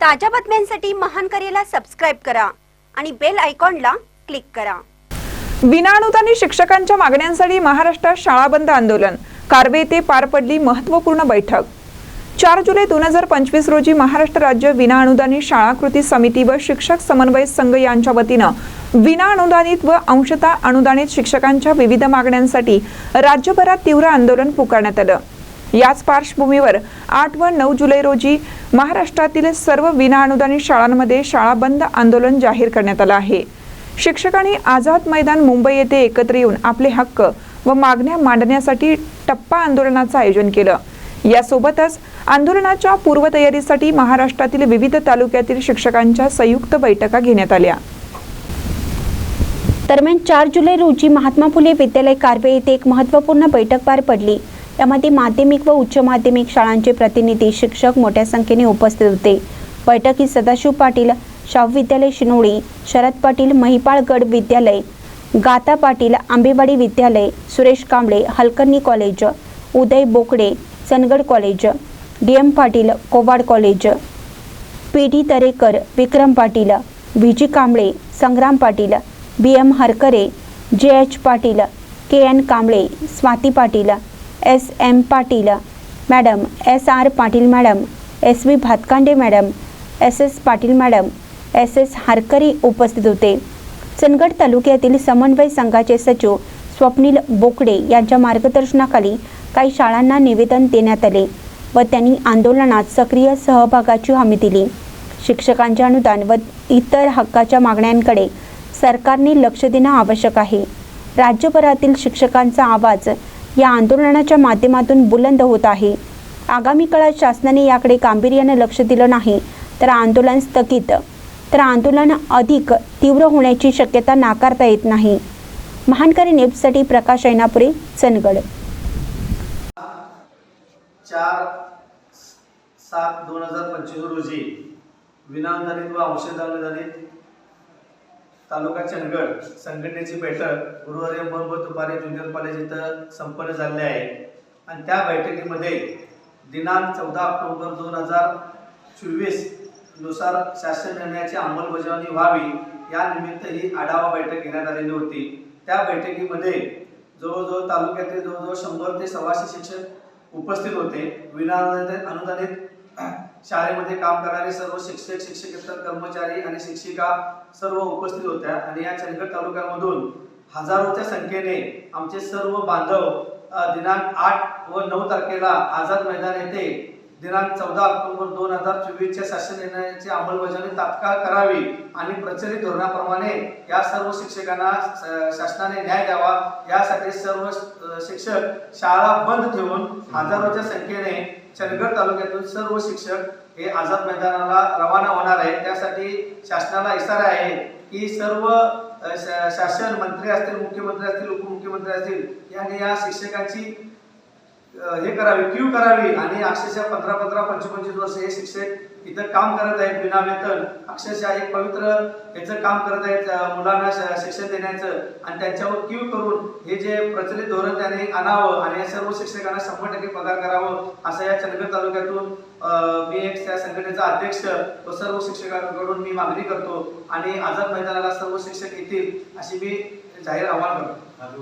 ताज्या बातम्यांसाठी महान करेला सबस्क्राईब करा आणि बेल आयकॉनला क्लिक करा. विनाअनुदानी शिक्षकांच्या मागण्यांसाठी महाराष्ट्रात शाळा बंद आंदोलन. कारवे येथे पार पडली महत्त्वपूर्ण बैठक. चार जुलै दोन हजार पंचवीस रोजी महाराष्ट्र राज्य विनाअनुदानित शाळा कृती समिती व शिक्षक समन्वय संघ यांच्या वतीनं विनाअनुदानित व अंशतः अनुदानित शिक्षकांच्या विविध मागण्यांसाठी राज्यभरात तीव्र आंदोलन पुकारण्यात आलं. याच पार्श्वभूमीवर आठ व नऊ जुलै रोजी महाराष्ट्रातील सर्व विनाअनुदानित शाळांमध्ये शाळा बंद आंदोलन जाहीर करण्यात आलं आहे. शिक्षकांनी आझाद मैदान मुंबई येथे एकत्र येऊन आपले हक्क व मागण्या मांडण्यासाठी टप्पा आंदोलनाचं आयोजन केलं. यासोबतच आंदोलनाच्या पूर्वतयारीसाठी महाराष्ट्रातील विविध तालुक्यातील शिक्षकांच्या संयुक्त बैठका घेण्यात आल्या. दरम्यान चार जुलै रोजी महात्मा फुले विद्यालय कारवे येथे एक महत्त्वपूर्ण बैठक पार पडली. यामध्ये माध्यमिक व उच्च माध्यमिक शाळांचे प्रतिनिधी शिक्षक मोठ्या संख्येने उपस्थित होते. बैठकीत सदाशिव पाटील शाहू विद्यालय शिनोळी शरद पाटील महिपाळगड विद्यालय गाता पाटील आंबेवाडी विद्यालय Suresh Kamble Halkarni college Uday Bokade Sanagad college D M Patil Kowad college P D Tarekar Vikram Patil V G Kamble Sangram Patil B M Harkare J H Patil K N Kamble Swati Patil S M Patil. Madam S R Patil madam S V Bhatkande madam S S Patil madam S S Harkari उपस्थित होते. चंदगड तालुक्यातील समन्वय संघाचे सचिव स्वप्नील बोकडे यांच्या मार्गदर्शनाखाली काही शाळांना निवेदन देण्यात आले व त्यांनी आंदोलनात सक्रिय सहभागाची हमी दिली. शिक्षकांचे अनुदान व इतर हक्काच्या मागण्यांकडे सरकारने लक्ष देणं आवश्यक आहे. राज्यभरातील शिक्षकांचा आवाज या आंदोलनाच्या माध्यमातून बुलंद होत आहे. आगामी काळात शासनाने याकडे गांभीर्याने लक्ष दिलं नाही तर आंदोलन स्थगित. तर आंदोलन अधिक तीव्र होण्याची शक्यता नाकारता येत नाही. महानकरी न्यूजसाठी प्रकाश ऐनापुरे चंदगड. चार सात दोन हजार पंचवीस रोजी विनाअनुदानित व औषधानुदानित तालुका चंदगड संघटनेची बैठक गुरुवारी ब दुपारी ज्युनियर कॉलेज इथं संपन्न झाली आहे. आणि त्या बैठकीमध्ये दिनांक चौदा ऑक्टोबर दोन हजार चोवीसनुसार शासन निर्णयाची अंमलबजावणी व्हावी या निमित्त ही आढावा बैठक घेण्यात आलेली होती. त्या बैठकीमध्ये जवळजवळ तालुक्यातील जवळजवळ शंभर ते सव्वाशे शिक्षक उपस्थित होते. विना अनुदानित शाळेमध्ये काम करणारे सर्व शिक्षक शिक्षकेतर कर्मचारी आणि शिक्षिका सर्व उपस्थित होत्या आणि या चंदगड तालुक्यामधून हजारोच्या संख्येने आमचे सर्व बांधव दिनांक आठ व नऊ तारखेला आझाद मैदान येथे दिनांक चौदा ऑक्टोबर दोन हजार चोवीसच्या शासन निर्णयाची अंमलबजावणी तात्काळ करावी आणि प्रचलित धोरणाप्रमाणे या सर्व शिक्षकांना शासनाने न्याय द्यावा. यासाठी सर्व शिक्षक शाळा बंद ठेवून हजारोच्या संख्येने चंदगड तालुक्यातून सर्व शिक्षक हे आझाद मैदानाला रवाना होणार आहे त्यासाठी शासनाला इशारा आहे की सर्व शा- शासन मंत्री असतील मुख्यमंत्री असतील उपमुख्यमंत्री असतील यांनी या शिक्षकांची हे करावी क्यू करावी आणि अक्षरशः पंधरा पंधरा पंचवीस वर्ष हे शिक्षक इथं काम करत आहेत विना वेतन. अक्षरशः एक पवित्र याचं काम करत आहेत मुलांना शिक्षण देण्याचं आणि त्यांच्यावर क्यू करून हे जे प्रचलित धोरण त्याने आणावं आणि या सर्व शिक्षकांना शंभर टक्के पगार करावं असं या चंदगड तालुक्यातून मी एक त्या संघटनेचा अध्यक्ष व सर्व शिक्षकांकडून मी मागणी करतो आणि आझाद मैदानाला सर्व शिक्षक येतील अशी मी जाहीर आव्हान करतो.